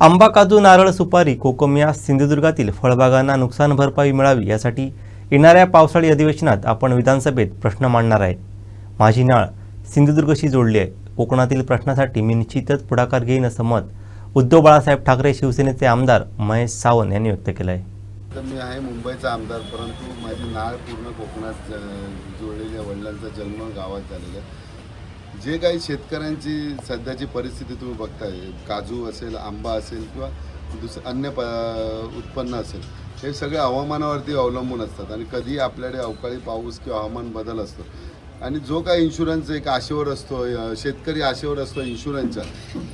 आंबा काजू नारळ सुपारी कोकम या सिंधुदुर्गातील फळबागांना नुकसान भरपाई मिळावी यासाठी येणाऱ्या पावसाळी अधिवेशनात आपण विधानसभेत प्रश्न मांडणार आहे माझी नाळ सिंधुदुर्गशी जोडली आहे कोकणातील प्रश्नासाठी मी निश्चितच पुढाकार घेईन असं मत उद्धव बाळासाहेब ठाकरे शिवसेनेचे आमदार महेश सावंत यांनी व्यक्त केलं आहे. तर मी आहे मुंबईचा आमदार परंतु माझी नाळ पूर्ण कोकणात जोडलेली वडिलांचा जन्म गावात झालेला आहे. जे काही शेतकऱ्यांची सध्याची परिस्थिती तुम्ही बघताय काजू असेल आंबा असेल किंवा दुस अन्य प उत्पन्न असेल हे सगळे हवामानावरती अवलंबून असतात आणि कधी आपल्याकडे अवकाळी पाऊस किंवा हवामान बदल असतो. आणि जो काही इन्शुरन्स एक आशेवर असतो शेतकरी आशेवर असतो इन्शुरन्सचा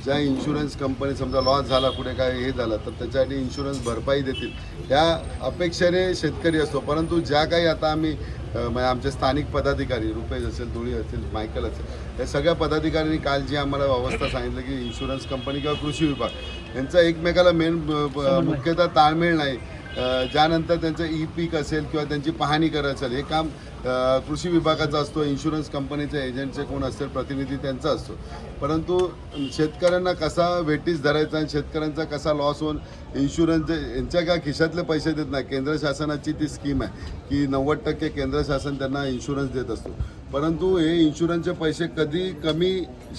ज्या इन्शुरन्स कंपनी समजा लॉस झाला कुठे काय हे झालं तर त्याच्यासाठी इन्शुरन्स भरपाई देतील. या अपेक्षेने शेतकरी असतो परंतु ज्या काही आता आम्ही म्हणजे आमचे स्थानिक पदाधिकारी रुपेश असेल धुळी असेल मायकल असेल या सगळ्या पदाधिकाऱ्यांनी काल जी आम्हाला व्यवस्था सांगितलं की इन्शुरन्स कंपनी किंवा कृषी विभाग यांचा एकमेकाला मेन मुख्यतः ताळमेळ नाही. ज्यानंतर त्यांचं ई पीक असेल किंवा त्यांची पाहणी करायचं असेल हे काम कृषी विभागाचा असतो इन्शुरन्स कंपनीचे एजंटचे कोण असतील प्रतिनिधी त्यांचा असतो. परंतु शेतकऱ्यांना कसा वेटीस धरायचा आणि शेतकऱ्यांचा कसा लॉस होऊन इन्शुरन्स यांच्या काय खिशातले पैसे देत नाही? केंद्र शासनाची ती स्कीम आहे की नव्वद टक्के केंद्र शासन त्यांना इन्शुरन्स देत असतो. परंतु हे इन्शुरन्सचे पैसे कधी कमी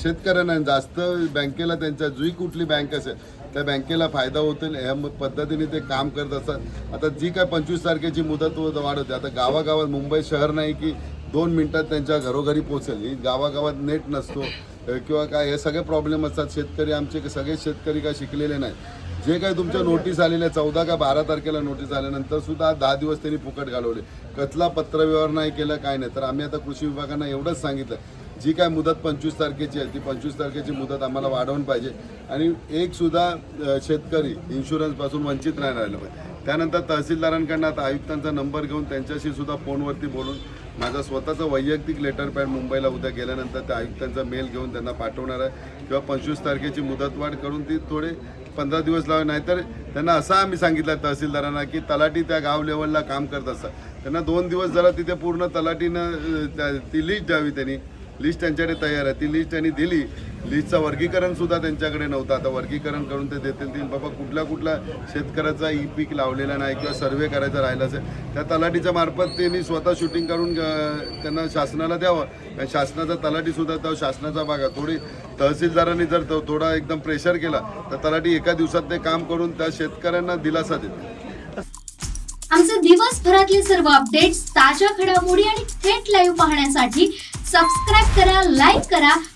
शेतकऱ्यांना जास्त बँकेला त्यांच्या जी कुठली बँक असेल त्या बँकेला फायदा होतील ह्या पद्धतीने ते काम करत असतात. आता जी काय पंचवीस तारखेची मुदत वाढ होते आता गावागावात मुंबई शहर नाही की दोन मिनटात त्यांच्या घरोघरी पोहोचेल. ही गावागावात नेट नसतो किंवा काय हे सगळे प्रॉब्लेम असतात. शेतकरी आमचे सगळे शेतकरी काय शिकलेले नाही जे काही तुमच्या नोटीस आलेल्या चौदा का बारा तारखेला नोटीस आल्यानंतर सुद्धा दहा दिवस त्यांनी फुकट घालवले. कसला पत्रव्यवहार नाही केला काय नाही. तर आम्ही आता कृषी विभागांना एवढंच सांगितलं. जी काय मुदत पंचवीस तारखेची आहे ती पंचवीस तारखेची मुदत आम्हाला वाढवून पाहिजे. आणि एक सुद्धा शेतकरी इन्शुरन्सपासून वंचित नाही राहिलं पाहिजे. त्यानंतर तहसीलदारांकडनं आता आयुक्तांचा नंबर घेऊन त्यांच्याशी सुद्धा फोनवरती बोलून माझा स्वतःचं वैयक्तिक लेटर पॅड मुंबईला उद्या गेल्यानंतर त्या आयुक्तांचा मेल घेऊन त्यांना पाठवणार आहे. किंवा पंचवीस तारखेची मुदतवाढ करून ती थोडे पंधरा दिवस लावे नाहीतर त्यांना असं आम्ही सांगितलं तहसीलदारांना की तलाठी त्या गाव लेवलला काम करत असतात. त्यांना दोन दिवस जरा तिथे पूर्ण तलाठीनं त्या- ती लिस्ट द्यावी त्यांनी. लिस्ट त्यांच्याकडे तयार आहे. ती लिस्ट त्यांनी दिली. लीजचा वर्गीकरण सुद्धा त्यांच्याकडे नव्हतं. आता वर्गीकरण करून ते देतील ती बाबा कुठल्या कुठला शेतकऱ्याचा ई पीक लावलेला नाही किंवा सर्वे करायचा राहिला असेल त्या तलाठीच्या मार्फत त्यांनी स्वतः शूटिंग करून त्यांना शासनाला द्यावं. कारण शासनाचा तलाठी सुद्धा त्या शासनाचा भाग थोडी तहसीलदारांनी जर थोडा एकदम प्रेशर केला तर तलाठी एका दिवसात ते काम करून त्या शेतकऱ्यांना दिलासा देते आमचे दिवसभरातले सर्व अपडेट्स ताज्या घडामोडी आणि थेट लाईव्ह पाहण्यासाठी सबस्क्राईब करा लाईक करा